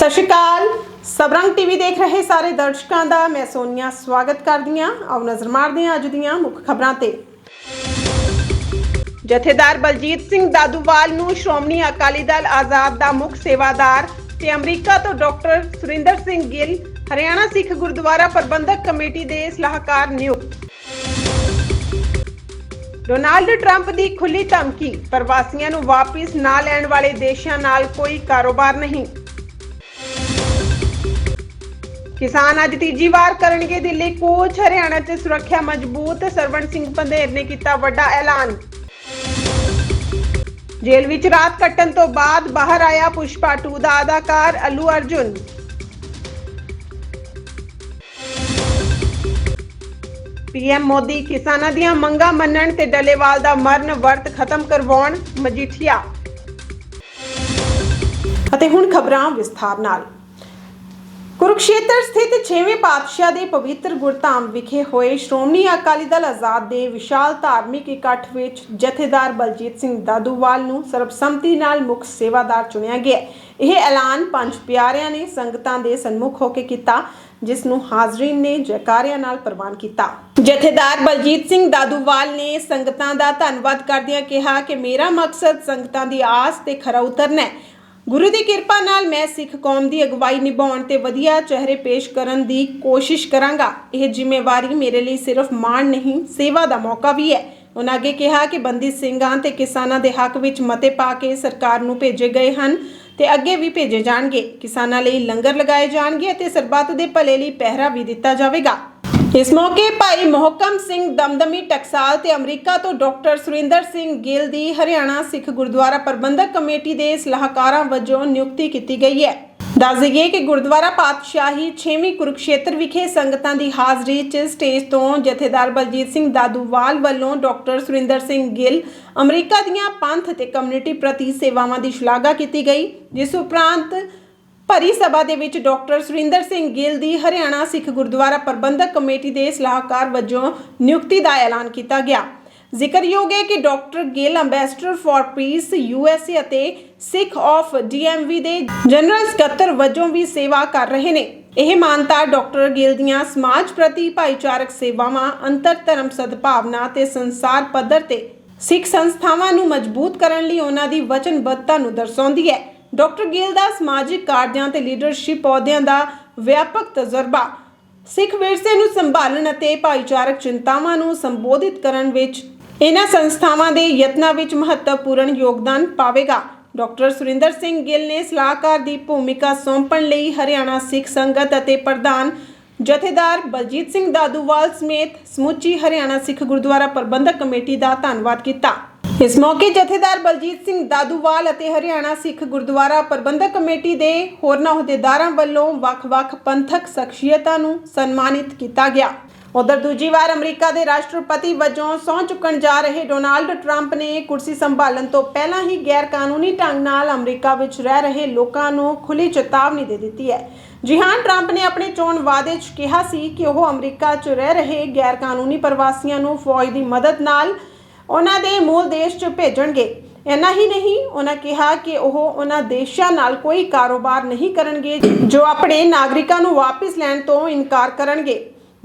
ਸਤਿ ਸ਼੍ਰੀ ਅਕਾਲ। ਸਬਰੰਗ ਟੀਵੀ ਦੇਖ ਰਹੇ ਸਾਰੇ ਦਰਸ਼ਕਾਂ ਦਾ, ਮੈਂ ਸੋਨੀਆ ਸਵਾਗਤ ਕਰਦੀ ਹਾਂ। ਆਓ ਨਜ਼ਰ ਮਾਰਦੇ ਹਾਂ ਅੱਜ ਦੀਆਂ ਮੁੱਖ ਖਬਰਾਂ ਤੇ। ਜਥੇਦਾਰ ਬਲਜੀਤ ਸਿੰਘ ਦਾਦੂਵਾਲ ਨੂੰ ਸ਼੍ਰੋਮਣੀ ਅਕਾਲੀ ਦਲ ਆਜ਼ਾਦ ਦਾ ਮੁੱਖ ਸੇਵਾਦਾਰ ਤੇ ਅਮਰੀਕਾ ਤੋਂ ਡਾਕਟਰ ਸੁਰਿੰਦਰ ਸਿੰਘ ਗਿੱਲ, ਹਰਿਆਣਾ ਸਿੱਖ ਗੁਰਦੁਆਰਾ ਪ੍ਰਬੰਧਕ ਕਮੇਟੀ ਦੇ ਸਲਾਹਕਾਰ ਨਿਯੁਕਤ। ਡੋਨਾਲਡ ਟਰੰਪ ਦੀ ਖੁੱਲੀ ਧਮਕੀ, ਪ੍ਰਵਾਸੀਆਂ ਨੂੰ ਵਾਪਿਸ ਨਾ ਲੈਣ ਵਾਲੇ ਦੇਸ਼ਾਂ ਨਾਲ ਕੋਈ ਕਾਰੋਬਾਰ ਨਹੀਂ। ਕਿਸਾਨ ਅੱਜ ਤੀਜੀ ਵਾਰ ਕਰਨਗੇ ਦਿੱਲੀ ਕੂਚ ਹਰਿਆਣਾ 'ਚ ਸੁਰੱਖਿਆ ਮਜ਼ਬੂਤ, ਸਰਵਣ ਸਿੰਘ ਪੰਧੇਰ ਨੇ ਕੀਤਾ ਵੱਡਾ ਐਲਾਨ। ਜੇਲ੍ਹ ਵਿੱਚ ਰਾਤ ਕੱਟਣ ਤੋਂ ਬਾਅਦ ਬਾਹਰ ਆਇਆ ਪੁਸ਼ਪਾ 2 ਦਾ ਅਦਾਕਾਰ ਅਲੂ ਅਰਜੁਨ। ਪੀਐਮ ਮੋਦੀ ਕਿਸਾਨਾਂ ਦੀਆਂ ਮੰਗਾਂ ਮੰਨਣ ਤੇ ਡੱਲੇਵਾਲ ਦਾ ਮਰਨ ਵਰਤ ਖਤਮ ਕਰਵਾਉਣ ਮਜੀਠੀਆ। ਅਤੇ ਹੁਣ ਖਬਰਾਂ ਵਿਸਥਾਰ ਨਾਲ। ਕੁਰੂਕਸ਼ੇਤਰ ਸਥਿਤ 6ਵੇਂ ਪਾਤਸ਼ਾਹ ਦੇ ਪਵਿੱਤਰ ਗੁਰਧਾਮ ਵਿਖੇ ਹੋਏ ਸ਼੍ਰੋਮਣੀ ਅਕਾਲੀ ਦਲ ਆਜ਼ਾਦ ਦੇ ਵਿਸ਼ਾਲ ਧਾਰਮਿਕ ਇਕੱਠ ਵਿੱਚ ਜਥੇਦਾਰ ਬਲਜੀਤ ਸਿੰਘ ਦਾਦੂਵਾਲ ਨੂੰ ਸਰਬਸੰਮਤੀ ਨਾਲ ਮੁੱਖ ਸੇਵਾਦਾਰ ਚੁਣਿਆ ਗਿਆ। ਇਹ ਐਲਾਨ ਪੰਜ ਪਿਆਰਿਆਂ ਨੇ ਸੰਗਤਾਂ ਦੇ ਸਨਮੁਖ ਹੋ ਕੇ ਕੀਤਾ, ਜਿਸ ਨੂੰ ਹਾਜ਼ਰੀਨ ਨੇ ਜੈਕਾਰਿਆਂ ਨਾਲ ਪ੍ਰਵਾਨ ਕੀਤਾ। ਜਥੇਦਾਰ ਬਲਜੀਤ ਸਿੰਘ ਦਾਦੂਵਾਲ ਨੇ ਸੰਗਤਾਂ ਦਾ ਧੰਨਵਾਦ ਕਰਦਿਆਂ ਕਿਹਾ ਕਿ ਮੇਰਾ ਮਕਸਦ ਸੰਗਤਾਂ ਦੀ ਆਸ ਤੇ ਖਰਾ ਉਤਰਨਾ ਹੈ। ਗੁਰੂ ਦੀ ਕਿਰਪਾ ਨਾਲ ਮੈਂ ਸਿੱਖ ਕੌਮ ਦੀ ਅਗਵਾਈ ਨਿਭਾਉਣ ਤੇ ਵਧੀਆ ਚਿਹਰੇ ਪੇਸ਼ ਕਰਨ ਦੀ ਕੋਸ਼ਿਸ਼ ਕਰਾਂਗਾ। ਇਹ ਜ਼ਿੰਮੇਵਾਰੀ ਮੇਰੇ ਲਈ ਸਿਰਫ ਮਾਣ ਨਹੀਂ, ਸੇਵਾ ਦਾ ਮੌਕਾ ਵੀ ਹੈ। ਉਹਨਾਂ ਅੱਗੇ ਕਿਹਾ ਕਿ ਬੰਦੀ ਸਿੰਘਾਂ ਤੇ ਕਿਸਾਨਾਂ ਦੇ ਹੱਕ ਵਿੱਚ ਮਤੇ ਪਾ ਕੇ ਸਰਕਾਰ ਨੂੰ ਭੇਜੇ ਗਏ ਹਨ ਤੇ ਅੱਗੇ ਵੀ ਭੇਜੇ ਜਾਣਗੇ। ਕਿਸਾਨਾਂ ਲਈ ਲੰਗਰ ਲਗਾਏ ਜਾਣਗੇ ਅਤੇ ਸਰਬੱਤ ਦੇ ਭਲੇ ਲਈ ਪਹਿਰਾ ਵੀ ਦਿੱਤਾ ਜਾਵੇਗਾ। ਇਸ ਮੌਕੇ ਭਾਈ ਮੋਹਕਮ ਸਿੰਘ ਦਮਦਮੀ ਟਕਸਾਲ ਤੇ ਅਮਰੀਕਾ ਤੋਂ ਡਾਕਟਰ ਸੁਰਿੰਦਰ ਸਿੰਘ ਗਿੱਲ ਦੀ ਹਰਿਆਣਾ ਸਿੱਖ ਗੁਰਦੁਆਰਾ ਪ੍ਰਬੰਧਕ ਕਮੇਟੀ ਦੇ ਸਲਾਹਕਾਰਾਂ ਵਜੋਂ ਨਿਯੁਕਤੀ ਕੀਤੀ ਗਈ ਹੈ। ਦੱਸ ਦਈਏ ਕਿ ਗੁਰਦੁਆਰਾ ਪਾਤਸ਼ਾਹੀ 6ਵੀਂ ਕੁਰੂਕਸ਼ੇਤਰ ਵਿਖੇ ਸੰਗਤਾਂ ਦੀ ਹਾਜ਼ਰੀ 'ਚ ਸਟੇਜ ਤੋਂ ਜਥੇਦਾਰ ਬਲਜੀਤ ਸਿੰਘ ਦਾਦੂਵਾਲ ਵੱਲੋਂ ਡਾਕਟਰ ਸੁਰਿੰਦਰ ਸਿੰਘ ਗਿੱਲ ਅਮਰੀਕਾ ਦੀਆਂ ਪੰਥ ਤੇ ਕਮਿਊਨਿਟੀ ਪ੍ਰਤੀ ਸੇਵਾਵਾਂ ਦੀ ਸ਼ਲਾਘਾ ਕੀਤੀ ਗਈ, ਜਿਸ ਉਪਰੰਤ ਭਰੀ ਸਭਾ ਦੇ ਵਿੱਚ ਡਾਕਟਰ ਸੁਰਿੰਦਰ ਸਿੰਘ ਗਿੱਲ ਦੀ ਹਰਿਆਣਾ ਸਿੱਖ ਗੁਰਦੁਆਰਾ ਪ੍ਰਬੰਧਕ ਕਮੇਟੀ ਦੇ ਸਲਾਹਕਾਰ ਵਜੋਂ ਨਿਯੁਕਤੀ ਦਾ ਐਲਾਨ ਕੀਤਾ ਗਿਆ। ਜ਼ਿਕਰਯੋਗ ਹੈ ਕਿ doctor Gill ambassador for peace USA ਅਤੇ ਸਿੱਖ ਆਫ ਡੀਐਮਵੀ ਦੇ ਜਨਰਲ ਸਕੱਤਰ ਵਜੋਂ ਵੀ ਸੇਵਾ ਕਰ ਰਹੇ ਨੇ। ਇਹ ਮਾਨਤਾ ਡਾਕਟਰ ਗਿੱਲ ਦੀਆਂ ਸਮਾਜ ਪ੍ਰਤੀ ਭਾਈਚਾਰਕ ਸੇਵਾਵਾਂ, ਅੰਤਰ ਧਰਮ ਸਦਭਾਵਨਾ ਤੇ ਸੰਸਾਰ ਪੱਧਰ ਤੇ ਸਿੱਖ ਸੰਸਥਾਵਾਂ ਨੂੰ ਮਜ਼ਬੂਤ ਕਰਨ ਲਈ ਉਹਨਾਂ ਦੀ ਵਚਨਬੱਧਤਾ ਨੂੰ ਦਰਸਾਉਂਦੀ ਹੈ। ਡਾਕਟਰ ਗਿੱਲ ਦਾ ਸਮਾਜਿਕ ਕਾਰਜਾਂ ਤੇ ਲੀਡਰਸ਼ਿਪ ਅਹੁਦਿਆਂ ਦਾ ਵਿਆਪਕ ਤਜਰਬਾ। ਸਿੱਖ ਵਿਰਸੇ ਨੂੰ ਸੰਭਾਲਣ ਅਤੇ ਭਾਈਚਾਰਕ ਚਿੰਤਾਵਾਂ ਨੂੰ ਸੰਬੋਧਿਤ ਕਰਨ ਵਿੱਚ ਇਹਨਾਂ ਸੰਸਥਾਵਾਂ ਦੇ ਯਤਨਾਂ ਵਿੱਚ ਮਹੱਤਵਪੂਰਨ ਯੋਗਦਾਨ ਪਾਵੇਗਾ। ਡਾਕਟਰ ਸੁਰਿੰਦਰ ਸਿੰਘ ਗਿੱਲ ਨੇ ਸਲਾਹਕਾਰ ਦੀ ਭੂਮਿਕਾ ਸੌਂਪਣ ਲਈ ਹਰਿਆਣਾ ਸਿੱਖ ਸੰਗਤ ਅਤੇ ਪ੍ਰਧਾਨ ਜਥੇਦਾਰ ਬਲਜੀਤ ਸਿੰਘ ਦਾਦੂਵਾਲ ਸਮੇਤ ਸਮੁੱਚੀ ਹਰਿਆਣਾ ਸਿੱਖ ਗੁਰਦੁਆਰਾ ਪ੍ਰਬੰਧਕ ਕਮੇਟੀ ਦਾ ਧੰਨਵਾਦ ਕੀਤਾ। ਇਸ ਮੌਕੇ ਜਥੇਦਾਰ ਬਲਜੀਤ ਸਿੰਘ ਦਾਦੂਵਾਲ ਅਤੇ ਹਰਿਆਣਾ ਸਿੱਖ ਗੁਰਦੁਆਰਾ ਪ੍ਰਬੰਧਕ ਕਮੇਟੀ ਦੇ ਹੋਰਨਾਂ ਅਹੁਦੇਦਾਰਾਂ ਵੱਲੋਂ ਵੱਖ-ਵੱਖ ਪੰਥਕ ਸ਼ਖਸੀਅਤਾਂ ਨੂੰ ਸਨਮਾਨਿਤ ਕੀਤਾ ਗਿਆ। ਉਧਰ ਦੂਜੀ ਵਾਰ ਅਮਰੀਕਾ ਦੇ ਰਾਸ਼ਟਰਪਤੀ ਵਜੋਂ ਸਹੁੰ ਚੁੱਕਣ ਜਾ ਰਹੇ ਡੋਨਾਲਡ ਟਰੰਪ ਨੇ ਕੁਰਸੀ ਸੰਭਾਲਣ ਤੋਂ ਪਹਿਲਾਂ ਹੀ ਗੈਰ ਕਾਨੂੰਨੀ ਢੰਗ ਨਾਲ ਅਮਰੀਕਾ ਵਿੱਚ ਰਹਿ ਰਹੇ ਲੋਕਾਂ ਨੂੰ ਖੁੱਲੀ ਚੇਤਾਵਨੀ ਦੇ ਦਿੱਤੀ ਹੈ। ਜੀ ਹਾਂ, ਟਰੰਪ ਨੇ ਆਪਣੇ ਚੋਣ ਵਾਅਦੇ 'ਚ ਕਿਹਾ ਸੀ ਕਿ ਉਹ ਅਮਰੀਕਾ 'ਚ ਰਹਿ ਰਹੇ ਗੈਰ ਕਾਨੂੰਨੀ ਪ੍ਰਵਾਸੀਆਂ ਨੂੰ ਫੌਜ ਦੀ ਮਦਦ ਨਾਲ ਉਹਨਾਂ ਦੇ ਮੂਲ ਦੇਸ਼ 'ਚ ਭੇਜਣਗੇ। ਇੰਨਾ ਹੀ ਨਹੀਂ, ਉਹਨਾਂ ਕਿਹਾ ਕਿ ਉਹ ਉਹਨਾਂ ਦੇਸ਼ਾਂ ਨਾਲ ਕੋਈ ਕਾਰੋਬਾਰ ਨਹੀਂ ਕਰਨਗੇ, ਜੋ ਆਪਣੇ ਨਾਗਰਿਕਾਂ ਨੂੰ ਵਾਪਸ ਲੈਣ ਤੋਂ ਇਨਕਾਰ ਕਰਨਗੇ।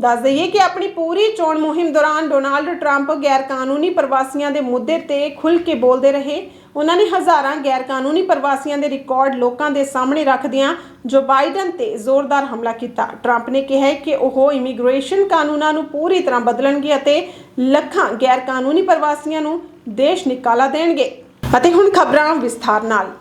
ਦੱਸ ਦਈਏ ਕਿ ਆਪਣੀ ਪੂਰੀ ਚੋਣ ਮੁਹਿੰਮ ਦੌਰਾਨ ਡੋਨਾਲਡ ਟਰੰਪ ਗੈਰ ਕਾਨੂੰਨੀ ਪ੍ਰਵਾਸੀਆਂ ਦੇ ਮੁੱਦੇ ਤੇ ਖੁੱਲ੍ਹ ਕੇ ਬੋਲਦੇ ਰਹੇ। ਉਹਨਾਂ ਨੇ ਹਜ਼ਾਰਾਂ ਗੈਰ ਕਾਨੂੰਨੀ ਪ੍ਰਵਾਸੀਆਂ ਦੇ ਰਿਕਾਰਡ ਲੋਕਾਂ ਦੇ ਸਾਹਮਣੇ ਰੱਖਦਿਆਂ ਜੋ ਬਾਈਡਨ ਤੇ ਜ਼ੋਰਦਾਰ ਹਮਲਾ ਕੀਤਾ। ਟਰੰਪ ਨੇ ਕਿਹਾ ਕਿ ਉਹ ਇਮੀਗ੍ਰੇਸ਼ਨ ਕਾਨੂੰਨਾਂ ਨੂੰ ਪੂਰੀ ਤਰ੍ਹਾਂ ਬਦਲਣਗੇ ਅਤੇ ਲੱਖਾਂ ਗੈਰ ਕਾਨੂੰਨੀ ਪ੍ਰਵਾਸੀਆਂ ਨੂੰ ਦੇਸ਼ ਨਿਕਾਲਾ ਦੇਣਗੇ। ਅਤੇ ਹੁਣ ਖਬਰਾਂ ਵਿਸਥਾਰ ਨਾਲ।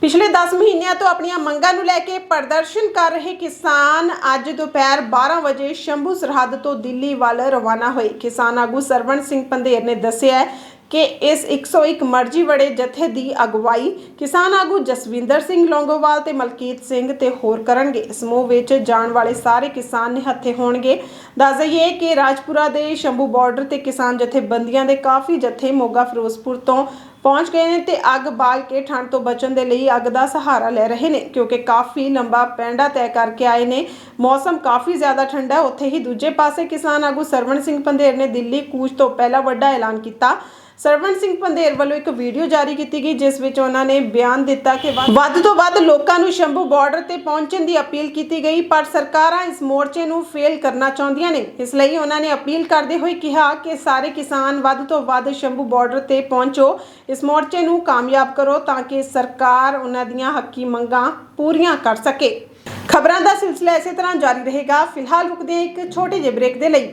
ਪਿਛਲੇ 10 ਮਹੀਨਿਆਂ ਤੋਂ ਆਪਣੀਆਂ ਮੰਗਾਂ ਨੂੰ ਲੈ ਕੇ ਪ੍ਰਦਰਸ਼ਨ ਕਰ ਰਹੇ ਕਿਸਾਨ ਅੱਜ ਦੁਪਹਿਰ 12 ਵਜੇ ਸ਼ੰਭੂ ਸਰਹੱਦ ਤੋਂ ਦਿੱਲੀ ਵੱਲ ਰਵਾਨਾ ਹੋਏ। ਕਿਸਾਨ ਆਗੂ ਸਰਵਣ ਸਿੰਘ ਪੰਧੇਰ ਨੇ ਦੱਸਿਆ ਕਿ ਇਸ 101 ਮਰਜ਼ੀ ਵੜੇ ਜਥੇ ਦੀ ਅਗਵਾਈ ਕਿਸਾਨ ਆਗੂ ਜਸਵਿੰਦਰ ਸਿੰਘ ਲੌਂਗੋਵਾਲ ਤੇ ਮਲਕੀਤ ਸਿੰਘ ਤੇ ਹੋਰ ਕਰਨਗੇ। ਸਮੂਹ ਵਿੱਚ ਜਾਣ ਵਾਲੇ ਸਾਰੇ ਕਿਸਾਨ ਨਿਹੱਥੇ ਹੋਣਗੇ। ਦੱਸ ਦਈਏ ਕਿ ਰਾਜਪੁਰਾ ਦੇ ਸ਼ੰਭੂ ਬਾਰਡਰ ਤੇ ਕਿਸਾਨ ਜਥੇਬੰਦੀਆਂ ਦੇ ਕਾਫੀ ਜਥੇ ਮੋਗਾ, ਫਿਰੋਜ਼ਪੁਰ ਤੋਂ ਪਹੁੰਚ ਗਏ ਨੇ ਤੇ ਅੱਗ ਬਾਲ ਕੇ ਠੰਡ ਤੋਂ ਬਚਣ ਦੇ ਲਈ ਅੱਗ ਦਾ ਸਹਾਰਾ ਲੈ ਰਹੇ ਨੇ, ਕਿਉਂਕਿ ਕਾਫੀ ਲੰਬਾ ਪੈਂਡਾ ਤੈਅ ਕਰਕੇ ਆਏ ਨੇ। ਮੌਸਮ ਕਾਫੀ ਜ਼ਿਆਦਾ ਠੰਡਾ ਹੈ। ਉੱਥੇ ਹੀ ਦੂਜੇ ਪਾਸੇ ਕਿਸਾਨ ਆਗੂ ਸਰਵਣ ਸਿੰਘ ਪੰਧੇਰ ਨੇ ਦਿੱਲੀ ਕੂਚ ਤੋਂ ਪਹਿਲਾਂ ਵੱਡਾ ਐਲਾਨ ਕੀਤਾ। ਸਰਵਣ ਸਿੰਘ ਪੰਧੇਰ ਵੱਲੋਂ ਇੱਕ ਵੀਡੀਓ ਜਾਰੀ ਕੀਤੀ ਗਈ, ਜਿਸ ਵਿੱਚ ਉਹਨਾਂ ਨੇ ਬਿਆਨ ਦਿੱਤਾ ਕਿ ਵੱਧ- ਤੋਂ ਵੱਧ ਲੋਕਾਂ ਨੂੰ ਸ਼ੰਭੂ ਬਾਰਡਰ ਤੇ ਪਹੁੰਚਣ ਦੀ ਅਪੀਲ ਕੀਤੀ ਗਈ, ਪਰ ਸਰਕਾਰਾਂ ਇਸ ਮੋਰਚੇ ਨੂੰ ਫੇਲ ਕਰਨਾ ਚਾਹੁੰਦੀਆਂ ਨੇ। ਇਸ ਲਈ ਉਹਨਾਂ ਨੇ ਅਪੀਲ ਕਰਦੇ ਹੋਏ ਕਿਹਾ ਕਿ ਸਾਰੇ ਕਿਸਾਨ ਵੱਧ ਤੋਂ ਵੱਧ ਸ਼ੰਭੂ ਬਾਰਡਰ ਤੇ ਪਹੁੰਚੋ, ਇਸ ਮੋਰਚੇ ਨੂੰ ਕਾਮਯਾਬ ਕਰੋ ਤਾਂ ਕਿ ਸਰਕਾਰ ਉਹਨਾਂ ਦੀਆਂ ਹੱਕੀ ਮੰਗਾਂ ਪੂਰੀਆਂ ਕਰ ਸਕੇ। ਖਬਰਾਂ ਦਾ ਸਿਲਸਿਲਾ ਇਸੇ ਤਰ੍ਹਾਂ ਜਾਰੀ ਰਹੇਗਾ। ਫਿਲਹਾਲ ਰੁਕਦੇ ਹਾਂ ਇੱਕ ਛੋਟੇ ਜਿਹੇ ਬ੍ਰੇਕ ਦੇ ਲਈ।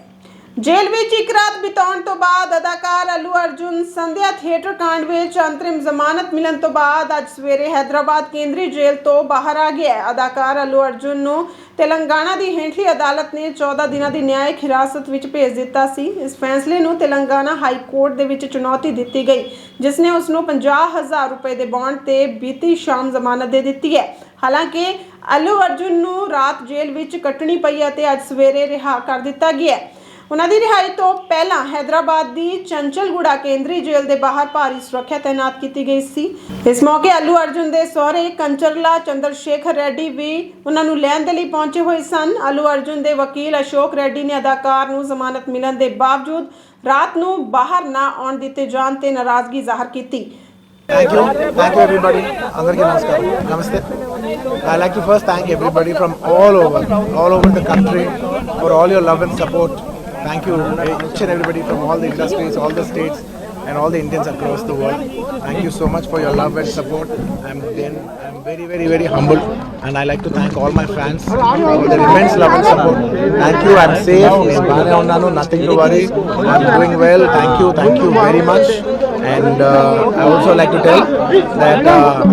ਜੇਲ੍ਹ ਵਿੱਚ ਇੱਕ ਰਾਤ ਬਿਤਾਉਣ ਤੋਂ ਬਾਅਦ ਅਦਾਕਾਰ ਅਲੂ ਅਰਜੁਨ ਸੰਧਿਆ ਥੀਏਟਰ ਕਾਂਡ ਵਿੱਚ ਅੰਤਰਿਮ ਜ਼ਮਾਨਤ ਮਿਲਣ ਤੋਂ ਬਾਅਦ ਅੱਜ ਸਵੇਰੇ ਹైదరాబాద్ ਕੇਂਦਰੀ ਜੇਲ੍ਹ ਤੋਂ ਬਾਹਰ ਆ ਗਿਆ ਅਦਾਕਾਰ ਅਲੂ ਅਰਜੁਨ ਨੂੰ ਤੇਲੰਗਾਨਾ ਦੀ ਹੇਠਲੀ ਅਦਾਲਤ ਨੇ 14 ਦਿਨਾਂ ਦੀ ਨਿਆਇਕ ਹਿਰਾਸਤ ਵਿੱਚ ਭੇਜ ਦਿੱਤਾ ਸੀ। ਇਸ ਫੈਸਲੇ ਨੂੰ ਤੇਲੰਗਾਨਾ ਹਾਈ ਕੋਰਟ ਦੇ ਵਿੱਚ ਚੁਣੌਤੀ ਦਿੱਤੀ ਗਈ, ਜਿਸ ਨੇ ਉਸ ਨੂੰ 50000 ਰੁਪਏ ਦੇ ਬੌਂਡ ਤੇ ਬੀਤੀ ਸ਼ਾਮ ਜ਼ਮਾਨਤ ਦੇ ਦਿੱਤੀ ਹੈ। ਹਾਲਾਂਕਿ ਅਲੂ ਅਰਜੁਨ ਨੂੰ ਰਾਤ ਜੇਲ੍ਹ ਵਿੱਚ ਕੱਟਣੀ ਪਈ ਅਤੇ ਅੱਜ ਸਵੇਰੇ ਰਿਹਾ ਕਰ ਦਿੱਤਾ ਗਿਆ ਹੈ। ਉਹਨਾਂ ਦੀ ਰਿਹਾਈ ਤੋਂ ਪਹਿਲਾਂ ਹైదరాబాద్ ਦੀ ਚੰਚਲਗੁੜਾ ਕੇਂਦਰੀ ਜੇਲ੍ਹ ਦੇ ਬਾਹਰ ਭਾਰੀ ਸੁਰੱਖਿਆ ਤਾਇਨਾਤ ਕੀਤੀ ਗਈ ਸੀ। ਇਸ ਮੌਕੇ ਅਲੂ ਅਰਜੁਨ ਦੇ ਸਹੁਰੇ ਕੰਚਰਲਾ ਚੰਦਰ ਸ਼ੇਖਰ ਰੈਡੀ ਵੀ ਉਹਨਾਂ ਨੂੰ ਲੈਣ ਦੇ ਲਈ ਪਹੁੰਚੇ ਹੋਏ ਸਨ। ਅਲੂ ਅਰਜੁਨ ਦੇ ਵਕੀਲ ਅਸ਼ੋਕ ਰੈਡੀ ਨੇ ਅਦਾਕਾਰ ਨੂੰ ਜ਼ਮਾਨਤ ਮਿਲਣ ਦੇ ਬਾਵਜੂਦ ਰਾਤ ਨੂੰ ਬਾਹਰ ਨਾ ਆਉਣ ਦਿੱਤੇ ਜਾਣ ਤੇ ਨਾਰਾਜ਼ਗੀ ਜ਼ਾਹਰ ਕੀਤੀ। Thank you. Thank you, everybody. అందరికీ నమస్కారం నమస్తే I like to first thank everybody from all over all over the country for all your love and support Thank you each and everybody from all the industries, all the states and all the Indians across the world. Thank you so much for your love and support. I'm then I'm very very very humbled and I like to thank all my fans for their immense love and support. Thank you. I'm safe. నేను Nothing to worry. I'm doing well. Thank you. Thank you very much. And uh, I also like to tell that uh,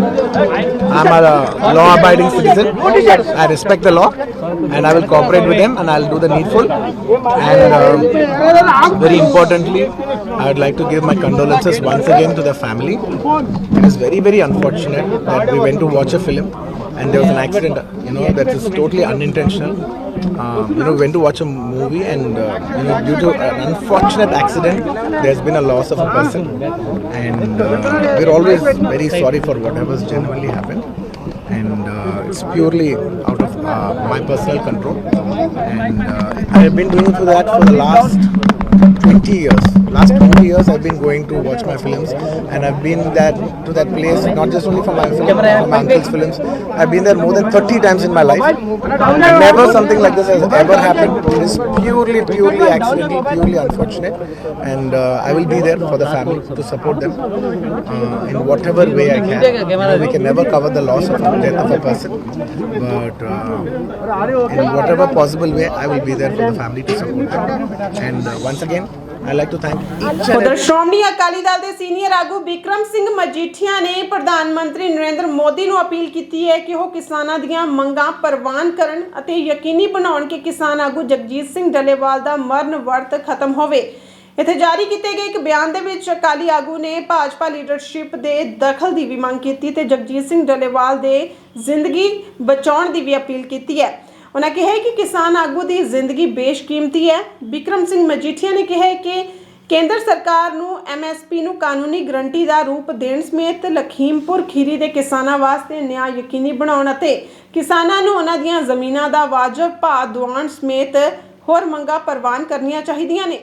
I'm a law-abiding citizen. I respect the law, and I will cooperate with them, and I'll do the needful. And uh, very importantly, I would like to give my condolences once again to the family. It is very, very unfortunate that we went to watch a film and there was an accident. You know that is totally unintentional. Um, you know, we went to watch a movie and uh, you know due to an unfortunate accident, there's been a loss of a person, and uh, we're always very sorry for whatever's genuinely happened. And uh, it's purely out of uh, my personal control, and uh, I've been doing for that for the last 20 years. Last 20 years, I've been going to watch my films, and I've been that to that place not just only for my film, for my uncle's films. I've been there more than 30 times in my life. Never something like this has ever happened. It is purely, purely accidental, purely unfortunate, and uh, I will be there for the family to support them uh, in whatever way I can. You know, we can never cover the loss of death of a person, but uh, in whatever possible way, I will be there for the family to support them. And uh, once again, I like to thank each and ਉਧਰ ਸ਼੍ਰੋਮਣੀ ਅਕਾਲੀ ਦਲ ਦੇ senior ਆਗੂ ਵਿਕਰਮ ਸਿੰਘ ਮਜੀਠੀਆ ਨੇ ਪ੍ਰਧਾਨ ਮੰਤਰੀ ਨਰਿੰਦਰ ਮੋਦੀ ਨੂੰ appeal ਕੀਤੀ ਹੈ ਕਿ ਉਹ ਕਿਸਾਨਾਂ ਦੀਆਂ ਮੰਗਾਂ ਪ੍ਰਵਾਨ ਕਰਨ ਅਤੇ ਯਕੀਨੀ ਬਣਾਉਣ ਕਿ ਕਿਸਾਨ ਆਗੂ ਜਗਜੀਤ ਸਿੰਘ ਡੱਲੇਵਾਲ ਦਾ ਮਰਨ ਵਰਤ ਖਤਮ ਹੋਵੇ। ਇੱਥੇ ਜਾਰੀ ਕੀਤੇ ਗਏ ਇੱਕ ਬਿਆਨ ਦੇ ਵਿੱਚ ਅਕਾਲੀ ਆਗੂ ਨੇ ਭਾਜਪਾ ਲੀਡਰਸ਼ਿਪ ਦੇ ਦਖਲ ਦੀ ਵੀ ਮੰਗ ਕੀਤੀ ਤੇ ਜਗਜੀਤ ਸਿੰਘ ਡੱਲੇਵਾਲ ਦੇ ਜ਼ਿੰਦਗੀ ਬਚਾਉਣ ਦੀ ਵੀ ਅਪੀਲ ਕੀਤੀ ਹੈ। ਉਹਨਾਂ ਕਿਹਾ ਕਿ ਕਿਸਾਨ ਆਗੂ ਦੀ ਜ਼ਿੰਦਗੀ ਬੇਸ਼ਕੀਮਤੀ ਹੈ। ਵਿਕਰਮ ਸਿੰਘ ਮਜੀਠੀਆ ਨੇ ਕਿਹਾ ਕਿ ਕੇਂਦਰ ਸਰਕਾਰ ਨੂੰ ਐਮਐਸਪੀ ਨੂੰ ਕਾਨੂੰਨੀ ਗਰੰਟੀ ਦਾ ਰੂਪ ਦੇਣ ਸਮੇਤ ਲਖੀਮਪੁਰ ਖੀਰੀ ਦੇ ਕਿਸਾਨਾਂ ਵਾਸਤੇ ਨਿਆਂ ਯਕੀਨੀ ਬਣਾਉਣ ਅਤੇ ਕਿਸਾਨਾਂ ਨੂੰ ਉਹਨਾਂ ਦੀਆਂ ਜ਼ਮੀਨਾਂ ਦਾ ਵਾਜਬ ਭਾਅ ਦਿਵਾਉਣ ਸਮੇਤ ਹੋਰ ਮੰਗਾਂ ਪ੍ਰਵਾਨ ਕਰਨੀਆਂ ਚਾਹੀਦੀਆਂ ਨੇ।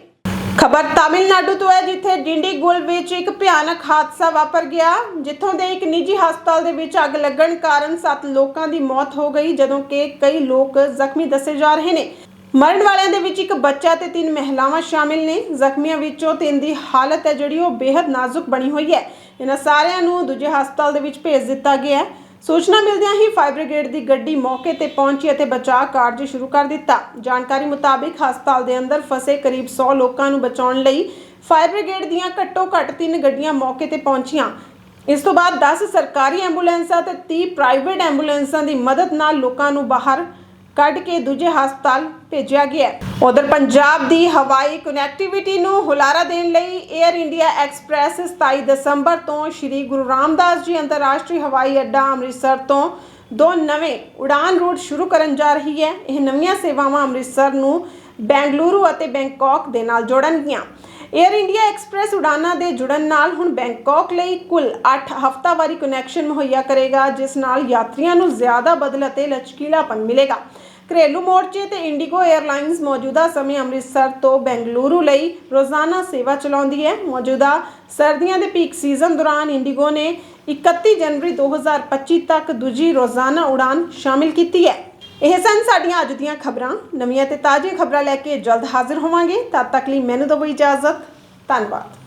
ਖਬਰ ਤਾਮਿਲਨਾਡੂ ਤੋਂ ਹੈ, ਜਿੱਥੇ ਡਿੰਡੀਗੁਲ ਵਿੱਚ ਇੱਕ ਭਿਆਨਕ ਹਾਦਸਾ ਵਾਪਰ ਗਿਆ, ਜਿੱਥੋਂ ਦੇ ਇੱਕ ਨਿੱਜੀ ਹਸਪਤਾਲ ਦੇ ਵਿੱਚ ਅੱਗ ਲੱਗਣ ਕਾਰਨ 7 ਲੋਕਾਂ ਦੀ ਮੌਤ ਹੋ ਗਈ, ਜਦੋਂ ਕਿ ਕਈ ਲੋਕ ਜ਼ਖਮੀ ਦੱਸੇ ਜਾ ਰਹੇ ਨੇ। ਮਰਨ ਵਾਲਿਆਂ ਦੇ ਵਿੱਚ ਇੱਕ ਬੱਚਾ ਤੇ ਤਿੰਨ ਮਹਿਲਾਵਾਂ ਸ਼ਾਮਿਲ ਨੇ। ਜ਼ਖਮੀਆਂ ਵਿੱਚੋਂ ਤਿੰਨ ਦੀ ਹਾਲਤ ਹੈ ਜਿਹੜੀ ਉਹ ਬੇहद ਨਾਜ਼ੁਕ ਬਣੀ ਹੋਈ ਹੈ। ਇਹਨਾਂ ਸਾਰਿਆਂ ਨੂੰ ਦੂਜੇ ਹਸਪਤਾਲ ਦੇ ਵਿੱਚ ਭੇਜ ਦਿੱਤਾ ਗਿਆ ਹੈ। ਸੂਚਨਾ ਮਿਲਦਿਆਂ ਹੀ ਫਾਇਰ ਬ੍ਰਿਗੇਡ ਦੀ ਗੱਡੀ ਮੌਕੇ ਤੇ ਪਹੁੰਚੀ ਅਤੇ ਬਚਾਅ ਕਾਰਜ ਸ਼ੁਰੂ ਕਰ ਦਿੱਤਾ। ਜਾਣਕਾਰੀ ਮੁਤਾਬਿਕ ਹਸਪਤਾਲ ਦੇ ਅੰਦਰ ਫਸੇ ਕਰੀਬ 100 ਲੋਕਾਂ ਨੂੰ ਬਚਾਉਣ ਲਈ ਫਾਇਰ ਬ੍ਰਿਗੇਡ ਦੀਆਂ ਘੱਟੋ ਘੱਟ ਤਿੰਨ ਗੱਡੀਆਂ ਮੌਕੇ ਤੇ ਪਹੁੰਚੀਆਂ। ਇਸ ਤੋਂ ਬਾਅਦ 10 ਸਰਕਾਰੀ ਐਂਬੂਲੈਂਸਾਂ ਤੇ 30 ਪ੍ਰਾਈਵੇਟ ਐਂਬੂਲੈਂਸਾਂ ਦੀ ਮਦਦ ਨਾਲ ਲੋਕਾਂ ਨੂੰ ਬਾਹਰ ਕੱਢ ਕੇ ਦੂਜੇ ਹਸਪਤਾਲ ਭੇਜਿਆ ਗਿਆ। ਹੈ ਉਧਰ ਪੰਜਾਬ ਦੀ ਹਵਾਈ ਕਨੈਕਟੀਵਿਟੀ ਨੂੰ ਹੁਲਾਰਾ ਦੇਣ ਲਈ 에ਅਰ ਇੰਡੀਆ ਐਕਸਪ੍ਰੈਸ 27 ਦਸੰਬਰ ਤੋਂ ਸ੍ਰੀ ਗੁਰੂ ਰਾਮਦਾਸ ਜੀ ਅੰਤਰਰਾਸ਼ਟਰੀ ਹਵਾਈ ਅੱਡਾ ਅੰਮ੍ਰਿਤਸਰ ਤੋਂ ਦੋ ਨਵੇਂ ਉਡਾਨ ਰੂਟ ਸ਼ੁਰੂ ਕਰਨ ਜਾ ਰਹੀ ਹੈ। ਇਹ ਨਵੀਆਂ ਸੇਵਾਵਾਂ ਅੰਮ੍ਰਿਤਸਰ ਨੂੰ ਬੈਂਗਲੁਰੂ ਅਤੇ ਬੈਂਕਾਕ ਦੇ ਨਾਲ ਜੋੜਨਗੀਆਂ। 에ਅਰ ਇੰਡੀਆ ਐਕਸਪ੍ਰੈਸ ਉਡਾਨਾਂ ਦੇ ਜੁੜਨ ਨਾਲ ਹੁਣ ਬੈਂਕਾਕ ਲਈ ਕੁੱਲ 8 ਹਫ਼ਤਾਵਾਰੀ ਕਨੈਕਸ਼ਨ ਮੁਹੱਈਆ ਕਰੇਗਾ, ਜਿਸ ਨਾਲ ਯਾਤਰੀਆਂ ਨੂੰ ਜ਼ਿਆਦਾ ਬਦਲ ਅਤੇ ਲਚਕੀਲਾਪਨ ਮਿਲੇਗਾ। ਘਰੇਲੂ ਮੋਰਚੇ ਤੇ ਇੰਡੀਗੋ 에ਅਰਲਾਈਨਸ ਮੌਜੂਦਾ ਸਮੇਂ ਅੰਮ੍ਰਿਤਸਰ ਤੋਂ ਬੈਂਗਲੁਰੂ ਲਈ ਰੋਜ਼ਾਨਾ ਸੇਵਾ ਚਲਾਉਂਦੀ ਹੈ। ਮੌਜੂਦਾ ਸਰਦੀਆਂ ਦੇ ਪੀਕ ਸੀਜ਼ਨ ਦੌਰਾਨ ਇੰਡੀਗੋ ਨੇ 31 ਜਨਵਰੀ 2025 ਤੱਕ ਦੂਜੀ ਰੋਜ਼ਾਨਾ ਉਡਾਨ ਸ਼ਾਮਿਲ ਕੀਤੀ ਹੈ। ਇਹ ਸਨ ਸਾਡੀਆਂ ਅੱਜ ਦੀਆਂ ਖਬਰਾਂ। ਨਵੀਆਂ ਤੇ ਤਾਜ਼ੀਆਂ ਖਬਰਾਂ ਲੈ ਕੇ ਜਲਦ ਹਾਜ਼ਰ ਹੋਵਾਂਗੇ। ਤਦ ਤੱਕ ਲਈ ਮੈਨੂੰ ਦਿਓ ਇਜਾਜ਼ਤ। ਧੰਨਵਾਦ।